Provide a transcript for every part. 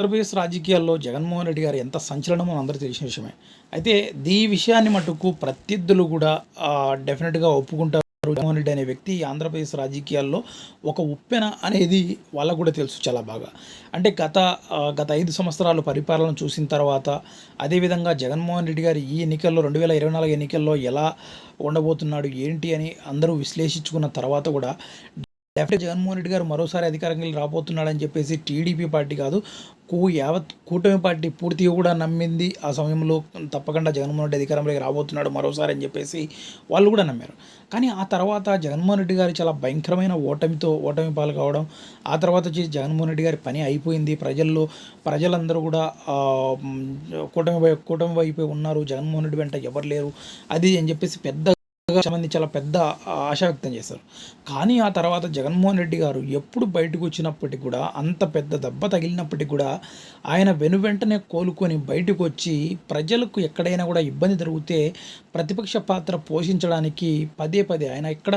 ఆంధ్రప్రదేశ్ రాజకీయాల్లో జగన్మోహన్ రెడ్డి గారు ఎంత సంచలనమో అందరూ తెలిసిన విషయమే. అయితే ఈ విషయాన్ని మటుకు ప్రత్యర్థులు కూడా డెఫినెట్గా ఒప్పుకుంటారు. జగన్మోహన్ రెడ్డి అనే వ్యక్తి ఆంధ్రప్రదేశ్ రాజకీయాల్లో ఒక ఉప్పెన అనేది వాళ్ళకు కూడా తెలుసు చాలా బాగా. అంటే గత గత ఐదు సంవత్సరాలు పరిపాలన చూసిన తర్వాత అదేవిధంగా జగన్మోహన్ రెడ్డి గారు ఈ ఎన్నికల్లో రెండు వేల ఇరవై నాలుగు ఎన్నికల్లో ఎలా ఉండబోతున్నాడు ఏంటి అని అందరూ విశ్లేషించుకున్న తర్వాత కూడా డెఫినెట్ జగన్మోహన్ రెడ్డి గారు మరోసారి అధికారంగా రాబోతున్నాడని చెప్పేసి టీడీపీ పార్టీ కాదు కూ యావత్ కూటమి పార్టీ పూర్తిగా కూడా నమ్మింది. ఆ సమయంలో తప్పకుండా జగన్మోహన్ రెడ్డి అధికారంలోకి రాబోతున్నాడు మరోసారి అని చెప్పేసి వాళ్ళు కూడా నమ్మారు. కానీ ఆ తర్వాత జగన్మోహన్ రెడ్డి గారు చాలా భయంకరమైన ఓటమితో ఓటమి పాలు కావడం ఆ తర్వాత వచ్చి జగన్మోహన్ రెడ్డి గారి పని అయిపోయింది. ప్రజల్లో ప్రజలందరూ కూడా కూటమి కూటమి వైపు ఉన్నారు. జగన్మోహన్ రెడ్డి వెంట ఎవరు లేరు. అది అని చెప్పేసి పెద్ద సంబంధించి చాలా పెద్ద ఆశ వ్యక్తం చేశారు. కానీ ఆ తర్వాత జగన్మోహన్ రెడ్డి గారు ఎప్పుడు బయటకు వచ్చినప్పటికీ కూడా అంత పెద్ద దెబ్బ తగిలినప్పటికీ కూడా ఆయన వెను వెంటనే కోలుకొని బయటకు వచ్చి ప్రజలకు ఎక్కడైనా కూడా ఇబ్బంది జరిగితే ప్రతిపక్ష పాత్ర పోషించడానికి పదే పదే ఆయన ఎక్కడ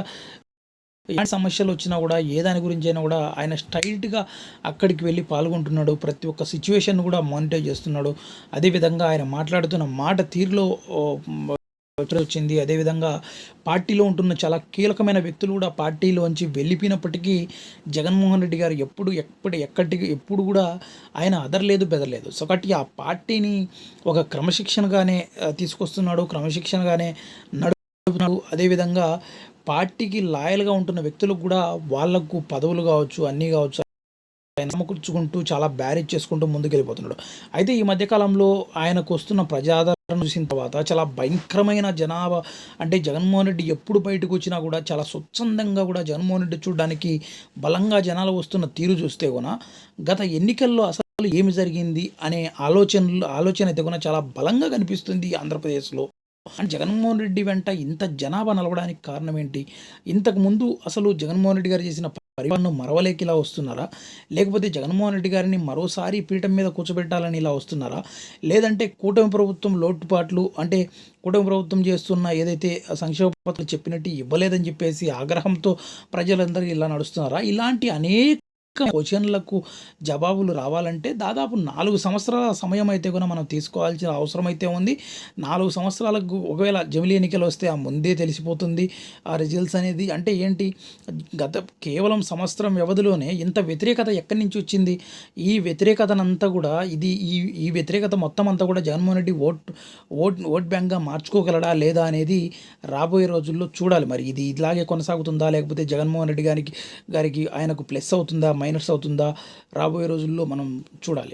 ఎలాంటి సమస్యలు వచ్చినా కూడా ఏ దాని గురించి అయినా కూడా ఆయన స్ట్రైట్గా అక్కడికి వెళ్ళి పాల్గొంటున్నాడు. ప్రతి ఒక్క సిచ్యువేషన్ కూడా మానిటర్ చేస్తున్నాడు. అదేవిధంగా ఆయన మాట్లాడుతున్న మాట తీరులో వచ్చింది. అదేవిధంగా పార్టీలో ఉంటున్న చాలా కీలకమైన వ్యక్తులు కూడా పార్టీలోంచి వెళ్ళిపోయినప్పటికీ జగన్మోహన్ రెడ్డి గారు ఎప్పుడు ఎప్పుడు ఎక్కడికి ఎప్పుడు కూడా ఆయన అదరలేదు బెదరలేదు. సో కాబట్టి ఆ పార్టీని ఒక క్రమశిక్షణగానే తీసుకొస్తున్నాడు. క్రమశిక్షణగానే నడుపుతున్నాడు. అదేవిధంగా పార్టీకి లాయల్గా ఉంటున్న వ్యక్తులకు కూడా వాళ్ళకు పదవులు కావచ్చు అన్నీ కావచ్చు సమకూర్చుకుంటూ చాలా బ్యారేజ్ చేసుకుంటూ ముందుకెళ్ళిపోతున్నాడు. అయితే ఈ మధ్యకాలంలో ఆయనకు వస్తున్న ప్రజాదరణ చూసిన తర్వాత చాలా భయంకరమైన జనాభా అంటే జగన్మోహన్ రెడ్డి ఎప్పుడు బయటకు వచ్చినా కూడా చాలా స్వచ్ఛందంగా కూడా జగన్మోహన్ రెడ్డి చూడడానికి బలంగా జనాలు వస్తున్న తీరు చూస్తే కూడా గత ఎన్నికల్లో అసలు ఏమి జరిగింది అనే ఆలోచనలు ఆలోచన అయితే కూడా చాలా బలంగా కనిపిస్తుంది ఆంధ్రప్రదేశ్లో. అండ్ జగన్మోహన్ రెడ్డి వెంట ఇంత జనాభా నలవడానికి కారణం ఏంటి? ఇంతకు ముందు అసలు జగన్మోహన్ రెడ్డి గారు చేసిన పరిపాలన మరవలేక ఇలా వస్తున్నారా? లేకపోతే జగన్మోహన్ రెడ్డి గారిని మరోసారి పీఠం మీద కూర్చోబెట్టాలని ఇలా వస్తున్నారా? లేదంటే కూటమి ప్రభుత్వం లోటుపాట్లు అంటే కూటమి ప్రభుత్వం చేస్తున్న ఏదైతే సంక్షేమ చెప్పినట్టు ఇవ్వలేదని చెప్పేసి ఆగ్రహంతో ప్రజలందరూ ఇలా నడుస్తున్నారా? ఇలాంటి అనేక క్వశ్చన్లకు జవాబులు రావాలంటే దాదాపు నాలుగు సంవత్సరాల సమయం అయితే కూడా మనం తీసుకోవాల్సిన అవసరం అయితే ఉంది. నాలుగు సంవత్సరాలకు ఒకవేళ జమిలీ ఎన్నికలు వస్తే ఆ ముందే తెలిసిపోతుంది. ఆ రిజల్ట్స్ అనేది అంటే ఏంటి? గత కేవలం సంవత్సరం వ్యవధిలోనే ఇంత వ్యతిరేకత ఎక్కడి నుంచి వచ్చింది? ఈ వ్యతిరేకతనంతా కూడా ఇది ఈ ఈ వ్యతిరేకత మొత్తం అంతా కూడా Jaganmohan Reddy vote vote vote బ్యాంక్గా మార్చుకోగలడా లేదా అనేది రాబోయే రోజుల్లో చూడాలి. మరి ఇది ఇలాగే కొనసాగుతుందా? లేకపోతే జగన్మోహన్ రెడ్డి గారికి గారికి ఆయనకు ప్లస్ అవుతుందా? మైనస్ అవుతుందా రాబోయే రోజుల్లో మనం చూడాలి.